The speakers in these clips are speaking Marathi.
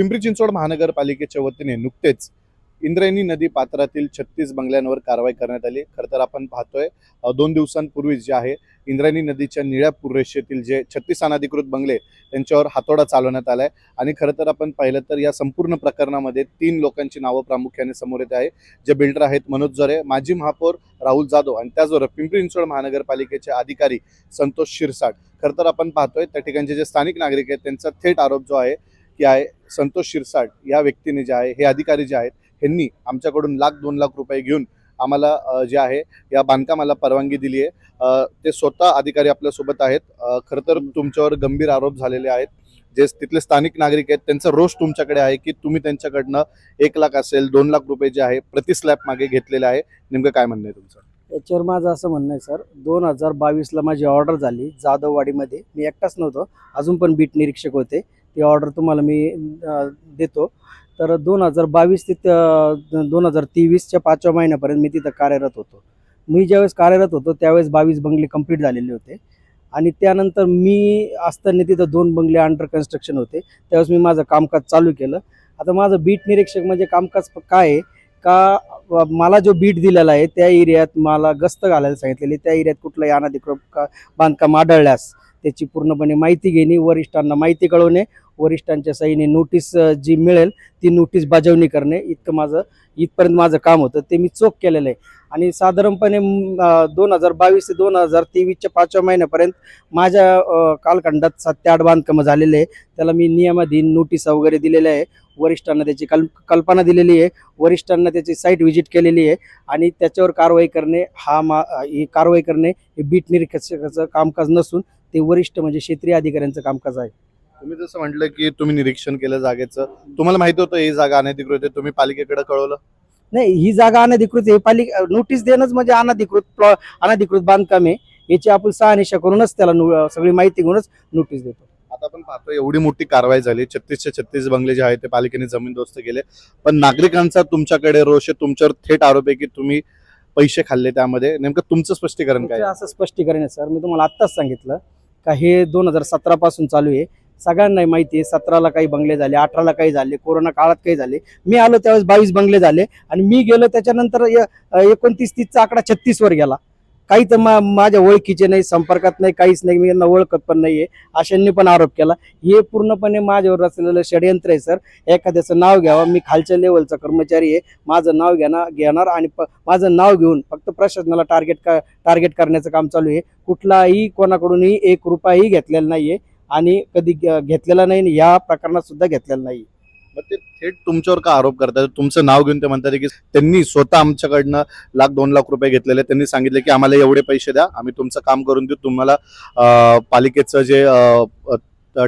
पिंपरी चिंचवड महानगरपालिकेच्या वतीने नुकतेच इंद्रायणी नदी पात्रातील छत्तीस बंगल्यांवर कारवाई करण्यात आली. खरं तर आपण पाहतोय दोन दिवसांपूर्वी जे आहे इंद्रायणी नदीच्या निळ्या पूररेषेतील जे छत्तीस अनधिकृत बंगले त्यांच्यावर हातोडा चालवण्यात आलाय. आणि खरं तर आपण पाहिलं तर या संपूर्ण प्रकरणामध्ये तीन लोकांची नावं प्रामुख्याने समोर येत आहे. जे बिल्डर आहेत मनोज जरे माजी महापौर राहुल जाधव आणि त्याचबरोबर पिंपरी चिंचवड महानगरपालिकेचे अधिकारी संतोष शिरसाट. खरं तर आपण पाहतोय त्या ठिकाणचे जे स्थानिक नागरिक आहेत त्यांचा थेट आरोप जो आहे की आहे संतोष शिरसाट या व्यक्तीने जे आहे हे अधिकारी जे आहेत ह्यांनी आमच्याकडून लाख दोन लाख रुपये घेऊन आम्हाला जे आहे या बांधकामाला परवानगी दिली आहे. ते स्वतः अधिकारी आपल्यासोबत आहेत. खरं तर तुमच्यावर गंभीर आरोप झालेले आहेत. जे तिथले स्थानिक नागरिक आहेत त्यांचा रोष तुमच्याकडे आहे की तुम्ही त्यांच्याकडनं एक लाख असेल दोन लाख रुपये जे आहे प्रति स्लॅब मागे घेतलेले आहे. नेमकं काय म्हणणं आहे तुमचं? याच्यावर माझं असं म्हणणं आहे सर दोन हजार बावीसला माझी ऑर्डर झाली जाधववाडीमध्ये. मी एकटाच नव्हतो अजून पण बीट निरीक्षक होते. ती ऑर्डर तुम्हाला मी देतो. तर दोन हजार बावीस ते दोन हजार तेवीसच्या पाचव्या महिन्यापर्यंत मी तिथं कार्यरत होतो. मी ज्यावेळेस कार्यरत होतो त्यावेळेस बावीस बंगले कंप्लीट झालेले होते. आणि त्यानंतर मी असताना तिथं दोन बंगले अंडर कन्स्ट्रक्शन होते. त्यावेळेस मी माझं कामकाज चालू केलं. आता माझं बीट निरीक्षक म्हणजे कामकाज काय आहे? का मला जो बीट दिलेला आहे त्या एरियात मला गस्त घालायला सांगितलेली त्या एरियात कुठलाही अनाधिकृत का बांधकाम आढळल्यास त्याची पूर्णपणे माहिती घेणे वरिष्ठांना माहिती कळवणे वरिष्ठांच्या सहीने नोटीस जी मिळेल ती नोटीस बजावणी करणे. इतकं माझं इथपर्यंत माझं काम होतं. ते मी चोख केलेलं आहे. आणि साधारणपणे दोन हजार बावीस ते दोन हजार तेवीसच्या पाचव्या महिन्यापर्यंत माझ्या कालखंडात सात ते आठ बांधकामं झालेले आहे. त्याला मी नियमाधीन नोटीस वगैरे दिलेल्या आहे. वरिष्ठांना त्याची कल्प कल्पना दिलेली आहे. वरिष्ठांना त्याची साईट व्हिजिट केलेली आहे. आणि त्याच्यावर कारवाई करणे हा मा ही कारवाई करणे हे बीट निरीक्षकाचं कामकाज नसून ते वरिष्ठ म्हणजे क्षेत्रीय अधिकाऱ्यांचं कामकाज आहे. तुम्ही जसं म्हटलं की तुम्ही निरीक्षण केलं जागेचं तुम्हाला माहिती होतं ही जागा अनधिकृत आहे तुम्ही पालिकेकडे कळवलं? नाही ही जागा अनधिकृत आहे. पालिका नोटीस देणंच म्हणजे अनधिकृत प्लॉ अनधिकृत बांधकाम आहे. याची आपण शहानिशा करूनच त्याला नो- सगळी माहिती घेऊनच नोटीस देतो. आता आपण पाहतो एवढी मोठी कारवाई झाली. छत्तीसचे छत्तीस बंगले जे आहेत ते पालिकेने जमीनदोस्त केले. पण नागरिकांचा तुमच्याकडे रोष आहे तुमच्यावर थेट आरोप आहे की तुम्ही पैसे खाल्ले त्यामध्ये. नेमकं तुमचं स्पष्टीकरण काय तुमचं आहे? असं स्पष्टीकरण आहे सर. मी तुम्हाला आत्ताच सांगितलं का हे दोन हजार सतरा पासून चालू आहे. सगळ्यांना माहिती आहे सतराला काही बंगले झाले अठराला काही झाले कोरोना काळात काही झाले. मी आलो त्यावेळेस बावीस बंगले झाले आणि मी गेलो त्याच्यानंतर य- एकोणतीस तीसचा आकडा छत्तीसवर गेला. काही तर मा माझ्या ओळखीचे नाही संपर्कात नाही काहीच नाही मी यांना ओळखत पण नाही आहे अशांनी पण आरोप केला. हे पूर्णपणे माझ्यावर असलेलं षडयंत्र आहे सर. एखाद्याचं नाव घ्यावं मी खालच्या लेवलचा कर्मचारी आहे माझं नाव घेणार घेणार आणि प- माझं नाव घेऊन फक्त प्रशासनाला टार्गेट का टार्गेट करण्याचं काम चालू आहे. कुठलाही कोणाकडूनही एक रुपयाही घेतलेला नाही आहे आणि कधी घेतलेला नाही आणि या प्रकरणात सुद्धा घेतलेला नाही. मग ते थेट तुमच्यावर का आरोप करतात तुमचं नाव घेऊन ते म्हणतात की त्यांनी स्वतः आमच्याकडनं लाख दोन लाख रुपये घेतलेले. त्यांनी सांगितले की आम्हाला एवढे पैसे द्या आम्ही तुमचं काम करून देऊ. तुम्हाला पालिकेचं जे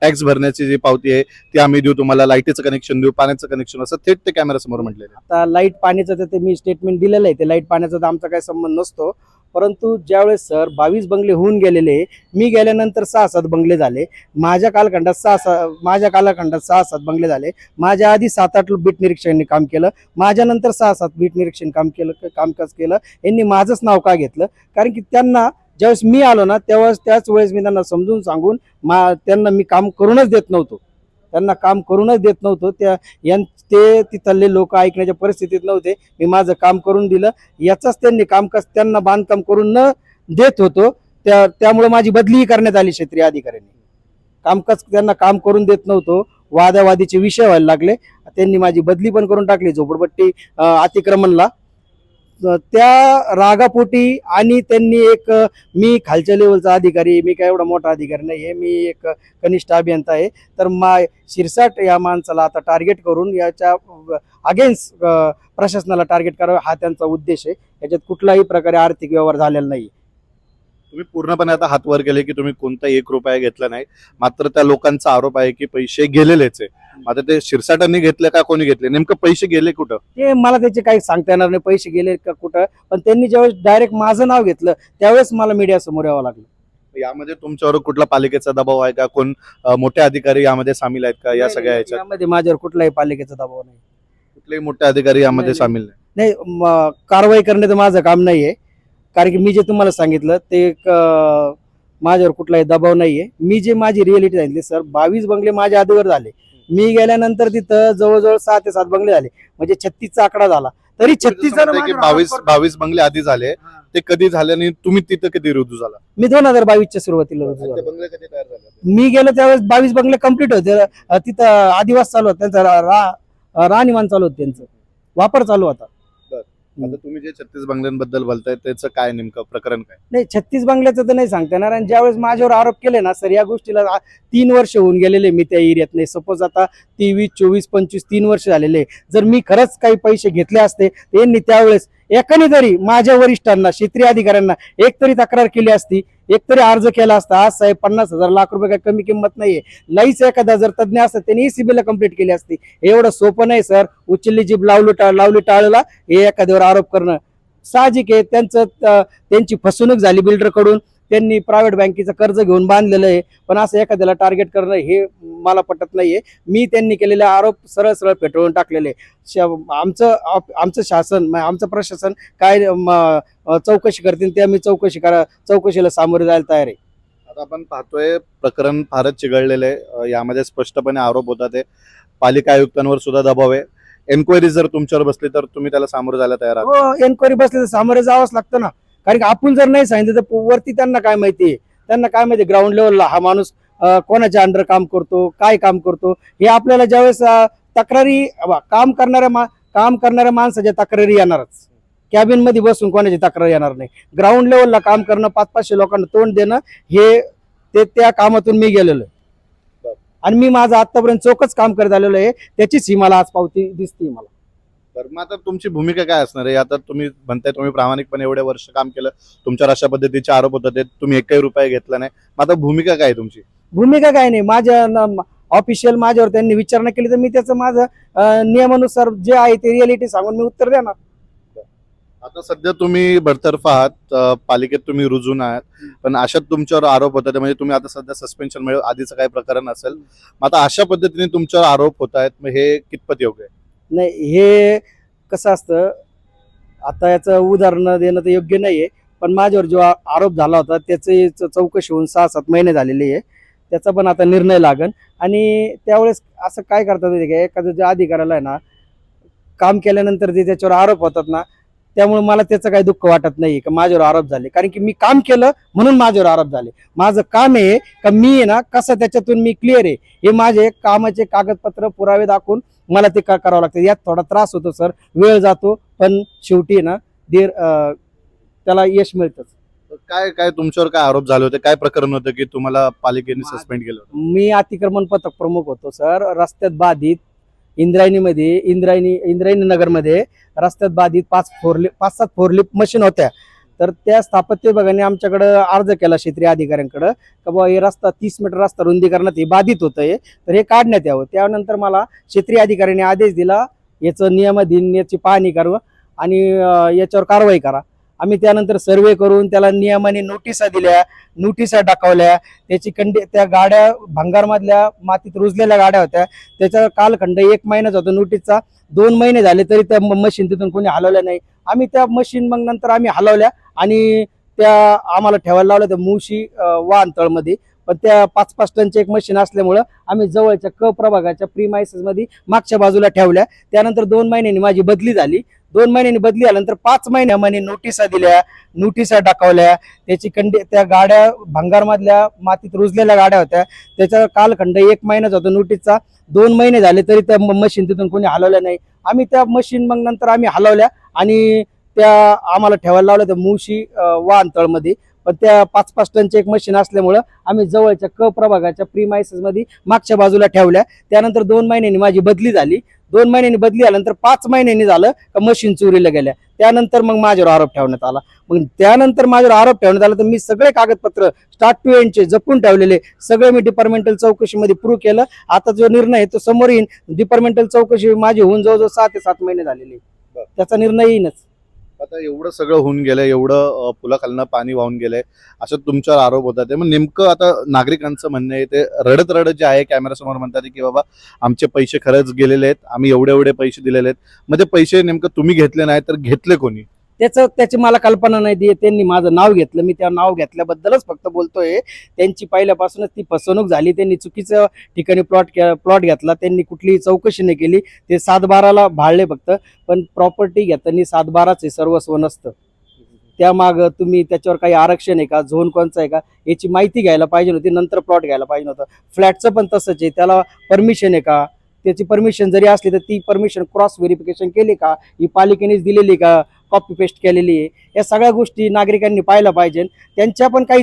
टॅक्स भरण्याची जी पावती आहे ती आम्ही देऊ. तुम्हाला लाईटीचं कनेक्शन देऊ पाण्याचं कनेक्शन असं थेट ते कॅमेऱ्यासमोर म्हटलेले आता लाइट पाण्याचं तर ते मी स्टेटमेंट दिलेलं आहे. ते लाइट पाण्याचा तर आमचा काही संबंध नसतो. परंतु ज्यावेळेस सर बावीस बंगले होऊन गेलेले मी गेल्यानंतर सहा सात बंगले झाले. माझ्या कालखंडात सहा सा माझ्या कालखंडात सहा सात बंगले झाले. माझ्या आधी सात आठ बीट निरीक्षकांनी काम केलं. माझ्यानंतर सहा सात बीट निरीक्षण काम केलं कामकाज केलं. यांनी माझंच नाव का घेतलं? कारण की त्यांना ज्यावेळेस मी आलो ना त्यावेळेस त्याच वेळेस मी त्यांना समजून सांगून मा त्यांना मी काम करूनच देत नव्हतो. त्यांना काम करूनच देत नव्हतो. त्या यां ते तिथले लोक ऐकण्याच्या परिस्थितीत नव्हते. मी माझं काम करून दिलं. याचाच त्यांनी कामकाज त्यांना बांधकाम करून न देत होतो. त्या त्यामुळे माझी बदलीही करण्यात आली क्षेत्रीय अधिकाऱ्यांनी. कामकाज त्यांना काम करून देत नव्हतो. वादावादीचे विषय व्हायला लागले. त्यांनी माझी बदली पण करून टाकली. झोपडपट्टी अतिक्रमणला त्या रागापोटी आणि त्यांनी एक मी खालच्या लेवलचा अधिकारी मी काय एवढा मोठा अधिकारी नाही हे मी एक कनिष्ठ अभियंता आहे. तर मा शिरसाट या माणसाला आता टार्गेट करून याच्या अगेन्स्ट प्रशासनाला टार्गेट करावं हा त्यांचा उद्देश आहे. याच्यात कुठलाही प्रकारे आर्थिक व्यवहार झालेला नाही. तुम्ही पूर्णपणे आता हात वर केले की तुम्ही कोणता एक रुपया घेतला नाही. मात्र त्या लोकांचा आरोप आहे की पैसे गेलेलेच आहे. आता ते शिरसाटांनी घेतले का कोणी घेतले? नेमकं पैसे गेले कुठं? ते मला त्याचे काही सांगता येणार नाही पैसे गेले का कुठं? पण त्यांनी ज्यावेळेस डायरेक्ट माझं नाव घेतलं त्यावेळेस मला मीडिया समोर यावं लागलं. यामध्ये तुमच्यावर कुठला पालिकेचा दबाव आहे का? कोण अं, मोठे अधिकारी यामध्ये सामील आहेत का? या सगळ्या याच्यात? यामध्ये माझ्यावर कुठलाही पालिकेचा दबाव नाही. कुठलेही मोठे अधिकारी यामध्ये नाही, सामील नाही. नाही म- कारवाई करण्याचं माझं काम नाही आहे कारण की मी जे तुम्हाला सांगितलं ते एक, अं, माझ्यावर कुठलाही दबाव नाही आहे मी जे माझी रिअलिटी सांगितली सर बावीस बंगले माझ्या आधीवर झाले. मी गेल्यानंतर तिथं जवळजवळ सहा ते सात बंगले झाले. म्हणजे छत्तीसचा आकडा झाला. तरी छत्तीस की माझ्यावर बावीस. बावीस बंगले आधी झाले. ते कधी झाले आणि तुम्ही तिथं कधी रुजू झाला? मी दोन हजार बावीसच्या सुरुवातीला रुजू झालो. बंगले कधी तयार झाले? मी गेलो त्यावेळेस बावीस बंगले कंप्लीट होते. तिथं आदिवास चालू होत. त्यांचा रा- राहणीमान चालू होत त्यांचं. वापर चालू होता. आता तुम्ही जे छत्तीस बंगल्यांबद्दल बोलताय त्याचं काय नेमकं प्रकरण काय? नाही छत्तीस बंगल्याचं तर नाही सांगता येणार. आणि ज्यावेळेस माझ्यावर आरोप केले ना सर या गोष्टीला आ- तीन वर्ष होऊन गेलेले मी त्या एरियात नाही. सपोज आता तेवीस चोवीस पंचवीस तीन वर्ष झालेले जर मी खरंच काही पैसे घेतले असते तर यांनी त्यावेळेस एकाने तरी माझ्या वरिष्ठांना क्षेत्रीय अधिकाऱ्यांना एक तरी तक्रार केली असती एक तरी अर्ज केला असता आज साहेब पन्नास हजार लाख रुपये काही कमी किंमत नाहीये. लईच एखादा जर तज्ञ असतात त्यांनी सीबीला कंप्लीट केली असती. हे एवढं सोपं नाही सर उचलली जीभ लावली टाळ लावली टाळला हे एखाद्यावर आरोप करणं. साहजिक आहे त्यांचं त्यांची फसवणूक झाली बिल्डरकडून कडून. त्यांनी प्रायव्हेट बँकेचं कर्ज घेऊन बांधलेलं आहे. पण असं एखाद्याला टार्गेट करणं हे मला पटत नाहीये. मी त्यांनी केलेले आरोप सरळ सरळ फेटाळून टाकलेले आमचं आमचं शासन आमचं प्रशासन काय चौकशी करतील ते आम्ही चौकशी करा चौकशीला सामोरे जायला तयार आहे. आता आपण पाहतोय प्रकरण फारच चिघळलेलं आहे. यामध्ये स्पष्टपणे आरोप होतात आहे. पालिका आयुक्तांवर सुद्धा दबाव आहे. एन्क्वायरी जर तुमच्यावर बसली तर तुम्ही त्याला सामोरं जायला तयार आहात. हो एन्क्वायरी बसले तर सामोरे जावंच लागतं ना. कारण की आपण जर नाही सांगितलं तर वरती त्यांना काय माहिती आहे? त्यांना काय माहिती ग्राउंड लेवलला हा माणूस कोणाच्या अंडर काम करतो काय काम करतो? हे आपल्याला ज्यावेळेस तक्रारी काम करणाऱ्या मा काम करणाऱ्या माणसाच्या तक्रारी येणारच. कॅबिनमध्ये बसून कोणाची तक्रार येणार नाही. ग्राउंड लेवलला काम करणं पाच पाचशे लोकांना तोंड देणं हे ते त्या कामातून मी गेलेलो. आणि मी माझं आतापर्यंत चोखच काम करत आलेलो आहे. त्याचीच ही मला आज पावती दिसते मला. तर मग आता तुमची भूमिका काय असणार आहे? आता तुम्ही म्हणताय तुम्ही प्रामाणिकपणे एवढे वर्ष काम केलं. तुमच्यावर अशा पद्धतीचे आरोप होतात ते तुम्ही एकही रुपया घेतला नाही. मग आता भूमिका काय आहे तुमची? भूमिका काय नाही. माझ्या ऑफिशियल माझ्यावर त्यांनी विचारणा केली तर मी त्याचं माझं अं, नियमानुसार जे आहे ते रियालिटी सांगून मी उत्तर देणार. आता सध्या तुम्ही बडतर्फ आहात. अं, पालिकेत तुम्ही रुजून आहात. पण अशात तुमच्यावर आरोप होतात म्हणजे तुम्ही आता सध्या सस्पेन्शन मिळेल आधीचं काही प्रकरण असेल. मग आता अशा पद्धतीने तुमच्यावर आरोप होत आहेत. मग हे कितपत योग्य आहे? नाही हे कसं असतं आता याचं उदाहरण देणं तर योग्य नाही आहे पण माझ्यावर जो आरोप झाला होता त्याची चौकशी होऊन सहा सात महिने झालेली आहे. त्याचा पण आता निर्णय लागन. आणि त्यावेळेस असं काय करतात माहिती का एखादं जे अधिकाऱ्याला आहे ना काम केल्यानंतर जे त्याच्यावर आरोप होतात ना त्यामुळे मला त्याचं काही दुःख वाटत नाही का माझ्यावर आरोप झाले. कारण की मी काम केलं म्हणून माझ्यावर आरोप झाले. माझं काम आहे का मी आहे ना कसं त्याच्यातून मी क्लिअर आहे? हे माझे कामाचे कागदपत्र पुरावे दाखवून मला ते का करावं लागतं? यात थोडा त्रास होतो सर. वेळ जातो पण शेवटी ना देर त्याला यश मिळतंच. काय काय तुमच्यावर काय आरोप झाले होते? काय प्रकरण होतं की तुम्हाला पालिकेने सस्पेंड केलं होतं? मी अतिक्रमण पथक प्रमुख होतो सर. रस्त्यात बाधित इंद्रायणीमध्ये इंद्रायणी इंद्रायणी नगरमध्ये रस्त्यात बाधित पाच फोरलिप पाच सात फोरलिप मशीन होत्या. तर त्या स्थापत्य विभागाने आमच्याकडं अर्ज केला क्षेत्रीय अधिकाऱ्यांकडं का बाबा हे रस्ता तीस मीटर रस्ता रुंदीकरणात हे बाधित होतं हे तर हे काढण्यात यावं. त्यानंतर मला क्षेत्रीय अधिकाऱ्यांनी आदेश दिला याचं नियमाधीन याची पाहणी करावं आणि याच्यावर कारवाई करा. आम्ही त्यानंतर सर्वे करून त्याला नियमाने नोटिसा दिल्या नोटिसा टाकवल्या त्याची कंडी त्या गाड्या भंगारमधल्या मातीत रुजलेल्या गाड्या होत्या. त्याचा कालखंड एक महिनाच होता. नोटीसचा दोन महिने झाले तरी त्या मशीन तिथून कोणी हलवल्या नाही. आम्ही त्या मशीन मग नंतर आम्ही हलवल्या आणि त्या आम्हाला ठेवायला लावल्या त्या मुशी वाहनतळमध्ये पण त्या पाच पाच टनचे एक मशीन असल्यामुळं आम्ही जवळच्या क प्रभागाच्या प्री मागच्या बाजूला ठेवल्या. त्यानंतर दोन महिन्यांनी माझी बदली झाली. दोन महिन्यांनी बदली आल्यानंतर पाच महिन्यामध्ये नोटिसा दिल्या नोटिसा टाकवल्या त्याची कंडी त्या गाड्या भंगारमधल्या मातीत रुजलेल्या गाड्या होत्या. त्याचा कालखंड एक महिन्याचा होता नोटीसचा. दोन महिने झाले तरी त्या मशीन तिथून कोणी हलवल्या नाही. आम्ही त्या मशीन मग नंतर आम्ही हलवल्या आणि त्या आम्हाला ठेवायला लावल्या त्या मुशी वाहनतळमध्ये. पण त्या पाच पाच टनचे एक मशीन असल्यामुळं आम्ही जवळच्या क प्रभागाच्या प्री मध्ये मागच्या बाजूला ठेवल्या. त्यानंतर दोन महिन्यांनी माझी बदली झाली. दोन महिन्यांनी बदली झाल्यानंतर पाच महिन्यांनी झालं का मशीन चोरीला गेल्या. त्यानंतर मग माझ्यावर आरोप ठेवण्यात आला. मग त्यानंतर माझ्यावर आरोप ठेवण्यात आला तर मी सगळे कागदपत्र स्टार्ट टू एंडचे जपून ठेवलेले सगळे मी डिपार्टमेंटल चौकशीमध्ये प्रूव्ह केलं. आता जो निर्णय आहे तो समोर येईन. डिपार्टमेंटल चौकशी माझी होऊन जवळजवळ सहा ते सात महिने झालेले. त्याचा निर्णय येईनच. आता एवढं सगळं होऊन गेलंय एवढं पुलाखालनं पाणी वाहून गेलंय असं तुमच्यावर आरोप होता ते मग नेमकं आता नागरिकांचं म्हणणं आहे ते रडत रडत जे आहे कॅमेरासमोर म्हणतात की बाबा आमचे पैसे खरंच गेलेले आहेत आम्ही एवढे एवढे पैसे दिलेले आहेत. मग ते पैसे नेमकं तुम्ही घेतले नाही तर घेतले कोणी? त्याचं त्याची मला कल्पना नाही दी त्यांनी माझं नाव घेतलं. मी त्या नाव घेतल्याबद्दलच फक्त बोलतोय. त्यांची पहिल्यापासूनच ती फसवणूक झाली. त्यांनी चुकीचं ठिकाणी प्लॉट प्लॉट घेतला. त्यांनी कुठलीही चौकशी नाही केली. ते सातबाराला भाळले फक्त. पण प्रॉपर्टी घेताना सातबाराच हे सर्वस्व नसतं. त्यामाग तुम्ही त्याच्यावर काही आरक्षण आहे का? झोन कोणचा आहे का? याची माहिती घ्यायला पाहिजे होती. नंतर प्लॉट घ्यायला पाहिजे होतं. फ्लॅटचं पण तसंच आहे. त्याला परमिशन आहे का? त्याची परमिशन जरी असली तर ती परमिशन क्रॉस व्हेरिफिकेशन केली का? ही पालिकेनेच दिलेली का? कॉपी पेस्ट केलेली आहे. या सगळ्या गोष्टी नागरिकांनी पाहिल्या पाहिजे. त्यांच्या पण काही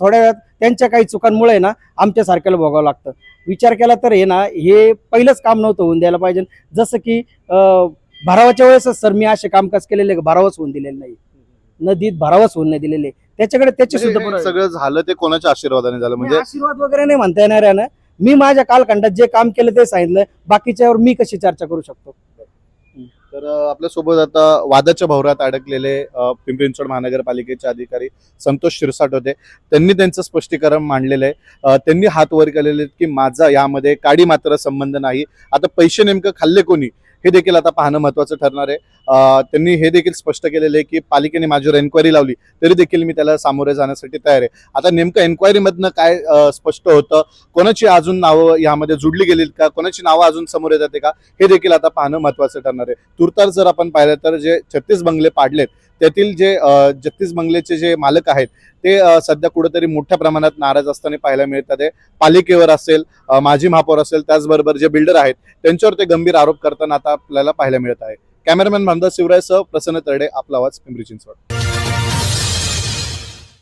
थोड्या वेळात त्यांच्या काही चुकांमुळे ना आमच्यासारख्याला भोगावं लागतं. विचार केला तर हे ना हे पहिलंच काम नव्हतं होऊन द्यायला पाहिजे. जसं की भरावाच्या वेळेसच सर मी असे कामकाज केलेले भरावच होऊन दिलेले नाही. नदीत भरावच होऊन नाही दिलेले. त्याच्याकडे त्याची म्हणजे सुद्धा सगळं झालं ते कोणाच्या आशीर्वादाने झालं? म्हणजे आशीर्वाद वगैरे नाही म्हणता येणार ना. मी माझ्या कालखंडात जे काम केलं ते सांगितलं. बाकीच्यावर मी कशी चर्चा करू शकतो? तर आपल्यासोबत आता वादाच्या भवरात अडकलेले पिंपरी चिंचवड महानगरपालिकेचे अधिकारी संतोष शिरसाट होते. त्यांनी त्यांचं स्पष्टीकरण मांडलेलं आहे. त्यांनी हात वर केलेले की माझा यामध्ये काडी मात्र संबंध नाही. आता पैसे नेमकं खाल्ले कोणी? हे देखील आता पाहणं महत्वाचं ठरणार आहे. त्यांनी हे देखील स्पष्ट केलेलं आहे की पालिकेने माझ्यावर एन्क्वायरी लावली तरी देखील मी त्याला सामोरे जाण्यासाठी तयार आहे. आता नेमकं एन्क्वायरीमधनं काय स्पष्ट होतं? कोणाची अजून नावं यामध्ये जुडली गेलीत का? कोणाची नावं अजून समोर येतात का? हे देखील आता पाहणं महत्वाचं ठरणार आहे. तुर्तार जर आपण पाहिलं तर जे छत्तीस बंगले पाडलेत त्यातील जे छत्तीस बंगलेचे जे मालक आहेत ते सध्या कुठेतरी मोठ्या प्रमाणात नाराज असताना पाहायला मिळतात आहे. पालिकेवर असेल माजी महापौर असेल त्याचबरोबर जे बिल्डर आहेत त्यांच्यावर ते गंभीर आरोप करताना आता आपल्याला पाहायला मिळत आहे. कॅमेरामॅन भामदास शिवरायसह प्रसन्न तरडे आपला आवाज पिंपरी चिंचवड.